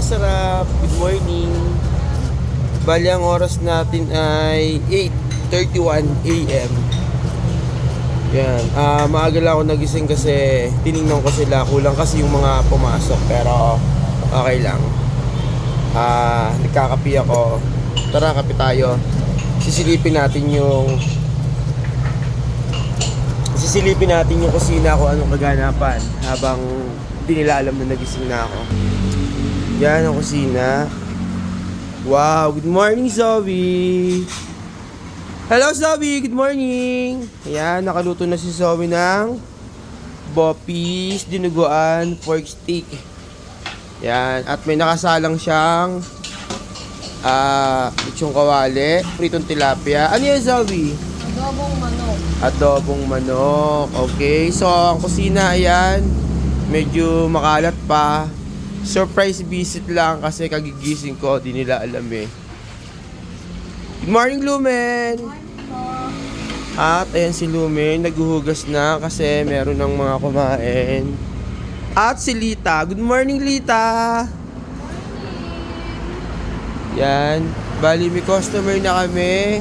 kasarap, good morning. Bali ang oras natin ay 8.31 a.m. Yan, ah maaga lang ako nagising kasi tiningnan ko sila. Kulang kasi yung mga pumasok pero okay lang. Ah, nagkakapi ako. Tara, kape tayo. Sisilipin natin yung sisilipin natin yung kusina ko anong kaganapan habang hindi nila alam na nagising na ako. Yan ang kusina. Wow, good morning Zoe! Hello Zoe, good morning! Ayan, nakaluto na si Zoe ng bopis, dinuguan, pork steak. Yan, at may nakasalang siyang ah, uh, kawali, pritong tilapia. Ano yan Zoe? Adobong manok. adobong manok. Okay, so ang kusina ayan, medyo makalat pa. Surprise visit lang kasi kagigising ko, di nila alam eh. Good morning, Lumen! At ayan si Lumen, naghuhugas na kasi meron ng mga kumain. At si Lita. Good morning, Lita! Yan. Bali, may customer na kami.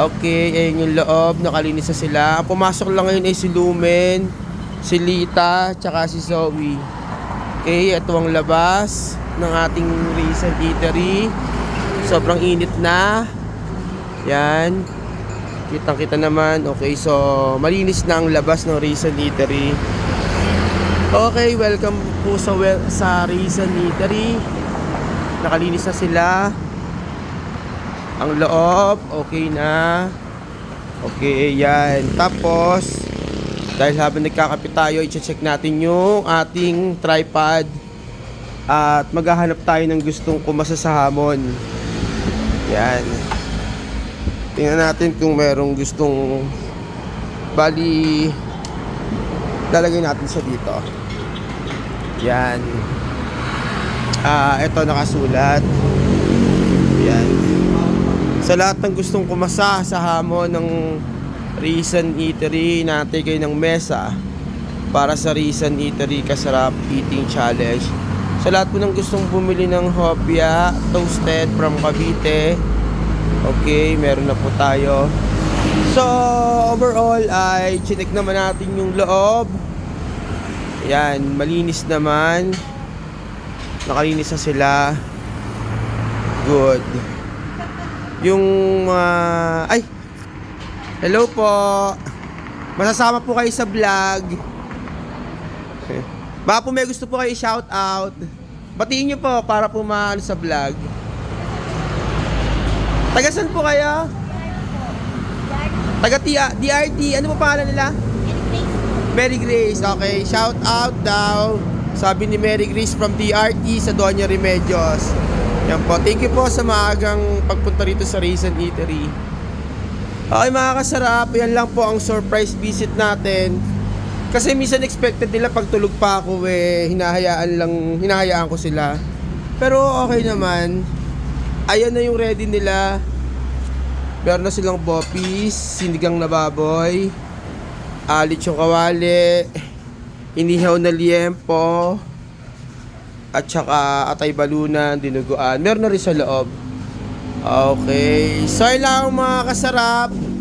Okay, ayun yung loob. Nakalinis na sila. Pumasok lang ngayon ay si Lumen, si Lita, tsaka si Zoe. Okay, ito ang labas ng ating recent eatery. Sobrang init na. Yan. Kitang kita naman. Okay, so malinis na ang labas ng recent eatery. Okay, welcome po sa, wel sa recent eatery. Nakalinis na sila. Ang loob, okay na. Okay, yan. Tapos, dahil habang nagkakape tayo, i-check natin yung ating tripod. At maghahanap tayo ng gustong kumasa sa hamon. Yan. Tingnan natin kung merong gustong bali lalagay natin siya dito. Yan. Ah, ito nakasulat. Yan. Sa lahat ng gustong kumasa sa hamon ng Reason Eatery, natin kayo ng mesa para sa Reason Eatery Kasarap Eating Challenge. Sa lahat po ng gustong bumili ng hopya, toasted from Cavite, okay, meron na po tayo. So, overall ay chinek naman natin yung loob. Yan, malinis naman. Nakalinis na sila. Good. Yung mga... ay! Hello po! Masasama po kayo sa vlog. Baka po may gusto po kayo i-shout out. Batiin nyo po para po maano sa vlog. Tagasan po kayo? Taga DRT. Ano po pangalan nila? Mary Grace. Okay, shout out daw. Sabi ni Mary Grace from DRT sa Doña Remedios. Yan po. Thank you po sa maagang pagpunta rito sa Raisin Eatery. Okay mga kasarap, yan lang po ang surprise visit natin. Kasi minsan expected nila pag tulog pa ako eh, hinahayaan lang, hinahayaan ko sila. Pero okay naman. Ayan na yung ready nila. Meron na silang bopis, sinigang na baboy, alit yung kawali, inihaw na liempo, at saka atay balunan, dinuguan. Meron na rin sa loob. Okay. So, lang mga kasarap.